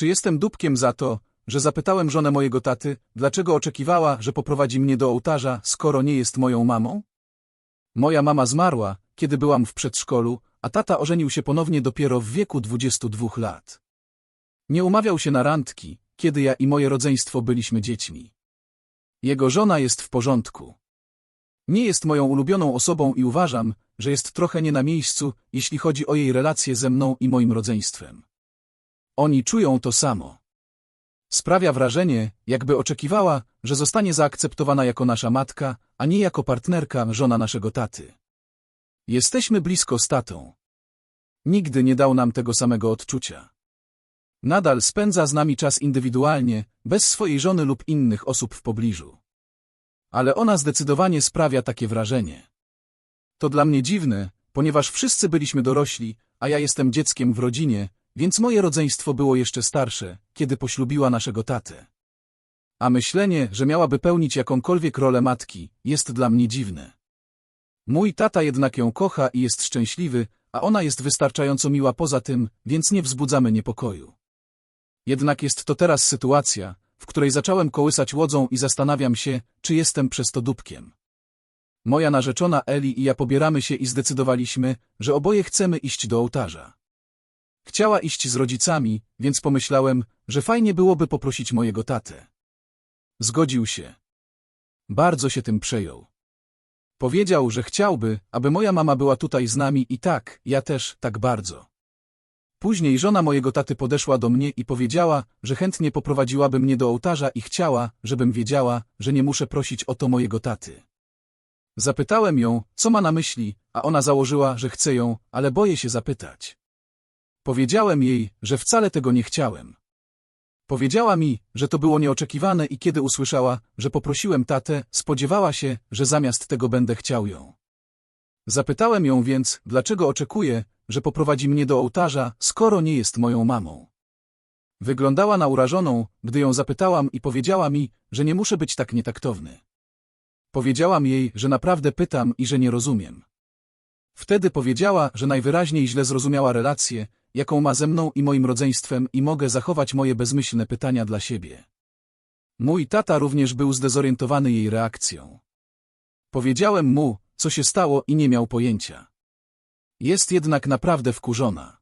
Czy jestem dupkiem za to, że zapytałem żonę mojego taty, dlaczego oczekiwała, że poprowadzi mnie do ołtarza, skoro nie jest moją mamą? Moja mama zmarła, kiedy byłam w przedszkolu, a tata ożenił się ponownie dopiero w wieku 22 lat. Nie umawiał się na randki, kiedy ja i moje rodzeństwo byliśmy dziećmi. Jego żona jest w porządku. Nie jest moją ulubioną osobą i uważam, że jest trochę nie na miejscu, jeśli chodzi o jej relacje ze mną i moim rodzeństwem. Oni czują to samo. Sprawia wrażenie, jakby oczekiwała, że zostanie zaakceptowana jako nasza matka, a nie jako partnerka, żona naszego taty. Jesteśmy blisko z tatą. Nigdy nie dał nam tego samego odczucia. Nadal spędza z nami czas indywidualnie, bez swojej żony lub innych osób w pobliżu. Ale ona zdecydowanie sprawia takie wrażenie. To dla mnie dziwne, ponieważ wszyscy byliśmy dorośli, a ja jestem dzieckiem w rodzinie, więc moje rodzeństwo było jeszcze starsze, kiedy poślubiła naszego tatę. A myślenie, że miałaby pełnić jakąkolwiek rolę matki, jest dla mnie dziwne. Mój tata jednak ją kocha i jest szczęśliwy, a ona jest wystarczająco miła poza tym, więc nie wzbudzamy niepokoju. Jednak jest to teraz sytuacja, w której zacząłem kołysać łodzą i zastanawiam się, czy jestem przez to dupkiem. Moja narzeczona Eli i ja pobieramy się i zdecydowaliśmy, że oboje chcemy iść do ołtarza. Chciała iść z rodzicami, więc pomyślałem, że fajnie byłoby poprosić mojego tatę. Zgodził się. Bardzo się tym przejął. Powiedział, że chciałby, aby moja mama była tutaj z nami i tak, ja też, tak bardzo. Później żona mojego taty podeszła do mnie i powiedziała, że chętnie poprowadziłaby mnie do ołtarza i chciała, żebym wiedziała, że nie muszę prosić o to mojego taty. Zapytałem ją, co ma na myśli, a ona założyła, że chce ją, ale boję się zapytać. Powiedziałem jej, że wcale tego nie chciałem. Powiedziała mi, że to było nieoczekiwane i kiedy usłyszała, że poprosiłem tatę, spodziewała się, że zamiast tego będę chciał ją. Zapytałem ją więc, dlaczego oczekuje, że poprowadzi mnie do ołtarza, skoro nie jest moją mamą. Wyglądała na urażoną, gdy ją zapytałam i powiedziała mi, że nie muszę być tak nietaktowny. Powiedziałam jej, że naprawdę pytam i że nie rozumiem. Wtedy powiedziała, że najwyraźniej źle zrozumiała relację, jaką ma ze mną i moim rodzeństwem i mogę zachować moje bezmyślne pytania dla siebie. Mój tata również był zdezorientowany jej reakcją. Powiedziałem mu, co się stało i nie miał pojęcia. Jest jednak naprawdę wkurzona.